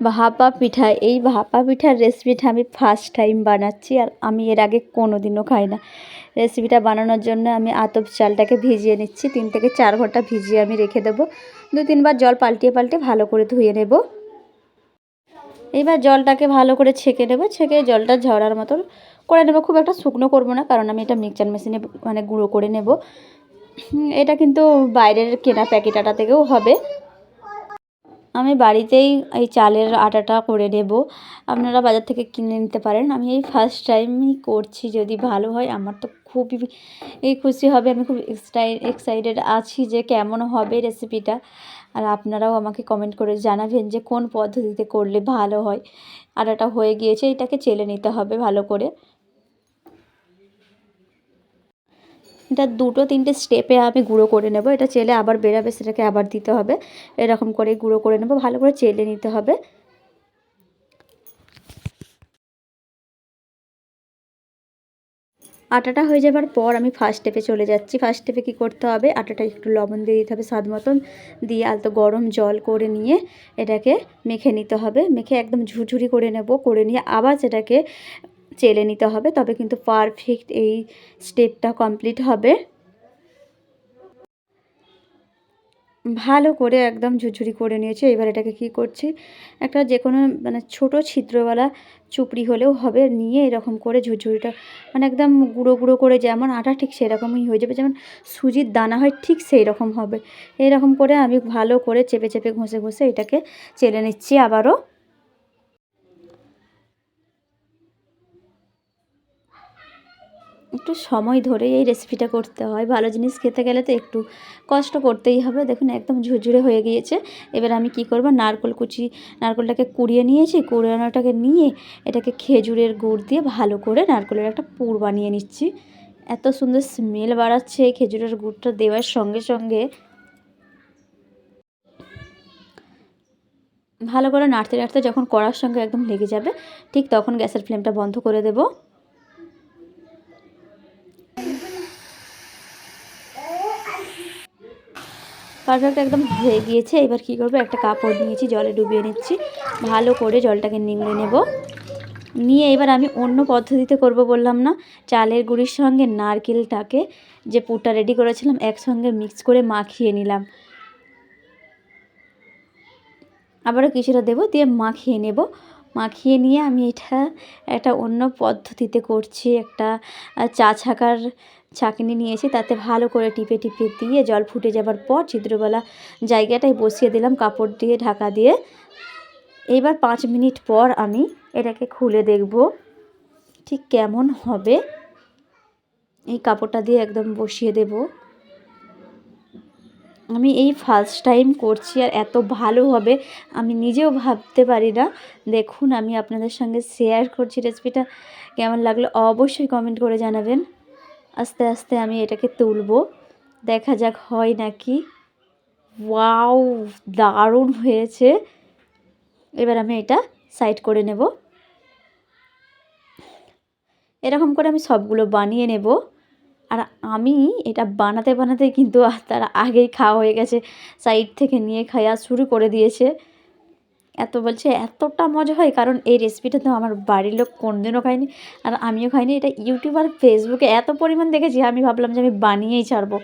ভাপা পিঠা, এই ভাপা পিঠার রেসিপিটা আমি ফার্স্ট টাইম বানাচ্ছি আর আমি এর আগে কোনো দিনও খাই না। রেসিপিটা বানানোর জন্য আমি আতপ চালটাকে ভিজিয়ে নিচ্ছি, তিন থেকে চার ঘণ্টা ভিজিয়ে আমি রেখে দেবো। দু তিনবার জল পাল্টিয়ে পাল্টে ভালো করে ধুয়ে নেব। এইবার জলটাকে ভালো করে ছেঁকে নেব, ছেঁকে জলটা ঝরার মতন করে নেব। খুব একটা শুকনো করব না, কারণ আমি এটা মিক্সচার মেশিনে মানে গুঁড়ো করে নেব। এটা কিন্তু বাইরের কেনা প্যাকেট আটা থেকেও হবে। আমি বাড়িতেই এই চালের আটাটা করে নেব। আপনারা বাজার থেকে কিনে নিতে পারেন। আমি এই ফার্স্ট টাইমই করছি, যদি ভালো হয়। আমার তো খুবই এই খুশি হবে। আমি খুব এক্সটাই এক্সাইটেড আছি যে কেমন হবে রেসিপিটা আর আপনারাও আমাকে কমেন্ট করে জানাবেন যে কোন পদ্ধতিতে করলে ভালো হয়। আটাটা হয়ে গিয়েছে, এটাকে চেলে নিতে হবে ভালো করে। এটা দুটো তিনটে স্টেপে আমি গুঁড়ো করে নেব। এটা চেলে আবার বেরাবে, সেটাকে আবার দিতে হবে। এরকম করে গুঁড়ো করে নেব, ভালো করে চেলে নিতে হবে। আটাটা হয়ে যাবার পর আমি ফার্স্ট স্টেপে চলে যাচ্ছি। ফার্স্ট স্টেপে কী করতে হবে? আটাটা একটু লবণ দিয়ে দিতে হবে স্বাদ মতন। দিয়ে আলতো গরম জল করে নিয়ে এটাকে মেখে নিতে হবে। মেখে একদম ঝুরঝুরি করে নেব, করে নিয়ে আবার সেটাকে চেলে নিতে হবে, তবে কিন্তু পারফেক্ট এই স্টেপটা কমপ্লিট হবে। ভালো করে একদম ঝুরঝুরি করে নিয়েছি, এবার এটাকে কি করছি? একটা যে কোনো মানে ছোট ছিদ্রওয়ালা চুপড়ি হলেও হবে, নিয়ে এরকম করে ঝুরঝুরিটা মানে একদম গুঁড়ো গুঁড়ো করে যেমন আটা ঠিক সেরকমই হয়ে যাবে, যেমন সুজির দানা হয় ঠিক সেই রকম হবে। এরকম করে আমি ভালো করে চেপে চেপে ঘষে ঘষে এটাকে চেলে নিচ্ছি আবারও। একটু সময় ধরে এই রেসিপিটা করতে হয়। ভালো জিনিস খেতে গেলে তো একটু কষ্ট করতেই হবে। দেখুন, একদম ঝুরঝুরে হয়ে গিয়েছে। এবার আমি কি করব? নারকল কুচি, নারকলটাকে কুড়িয়ে নিয়েছি। কুড়িয়ানোটাকে নিয়ে এটাকে খেজুরের গুড় দিয়ে ভালো করে নারকলের একটা পুর বানিয়ে নিচ্ছি। এত সুন্দর স্মেল বাড়াচ্ছে খেজুরের গুড়টা দেওয়ার সঙ্গে সঙ্গে। ভালো করে নাড়তে নাড়তে যখন কড়ার সঙ্গে একদম লেগে যাবে, ঠিক তখন গ্যাসের ফ্লেমটা বন্ধ করে দেবো। পারফেক্ট একদম হয়ে গিয়েছে। এবার কী করব? একটা কাপড় নিয়েছি, জলে ডুবিয়ে নিচ্ছি। ভালো করে জলটাকে নিংড়ে নেব। নিয়ে এবার আমি অন্য পদ্ধতিতে করব বললাম না, চালের গুঁড়ির সঙ্গে নারকেলটাকে যে পুরটা রেডি করেছিলাম, একসঙ্গে মিক্স করে মাখিয়ে নিলাম। আবারও কিছুটা দেবো, দিয়ে মাখিয়ে নেব। মাখিয়ে নিয়ে আমি এটা একটা অন্য পদ্ধতিতে করছি। একটা চা ছাকার ছাঁকনি নিয়েছি, তাতে ভালো করে টিপে টিপে দিয়ে জল ফুটে যাবার পর ছিদ্রবেলা জায়গাটায় বসিয়ে দিলাম, কাপড় দিয়ে, ঢাকা দিয়ে। এইবার পাঁচ মিনিট পর আমি এটাকে খুলে দেখব, ঠিক কেমন হবে। এই কাপড়টা দিয়ে একদম বসিয়ে দেব। আমি এই ফার্স্ট টাইম করছি আর এত ভালো হবে, আমি নিজেও ভাবতে পারি না। দেখুন, আমি আপনাদের সঙ্গে শেয়ার করছি রেসিপিটা কেমন লাগল অবশ্যই কমেন্ট করে জানাবেন। আস্তে আস্তে আমি এটাকে তুলব। দেখা যাক হয় নাকি। ওয়াও দারুণ হয়েছে। এবার আমি এটা সাইড করে নেব। এরকম করে আমি সবগুলো বানিয়ে নেব। আর আমি এটা বানাতে বানাতে কিন্তু তার আগেই খাওয়া হয়ে গেছে। সাইড থেকে নিয়ে খাওয়া শুরু করে দিয়েছে। এত বলছে, এতটা মজা হয়, কারণ এই রেসিপিটা তো আমার বাড়ির লোক কোনদিনও খায়নি। আর আমিও খাইনি, এটা ইউটিউব আর ফেসবুকে এত পরিমাণ দেখেছি, আমি ভাবলাম যে আমি বানিয়েই ছাড়বো।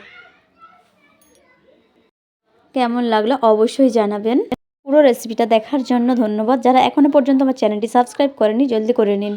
কেমন লাগল অবশ্যই জানাবেন। পুরো রেসিপিটা দেখার জন্য ধন্যবাদ। যারা এখনও পর্যন্ত আমার চ্যানেলটি সাবস্ক্রাইব করেনি, জলদি করে নিন।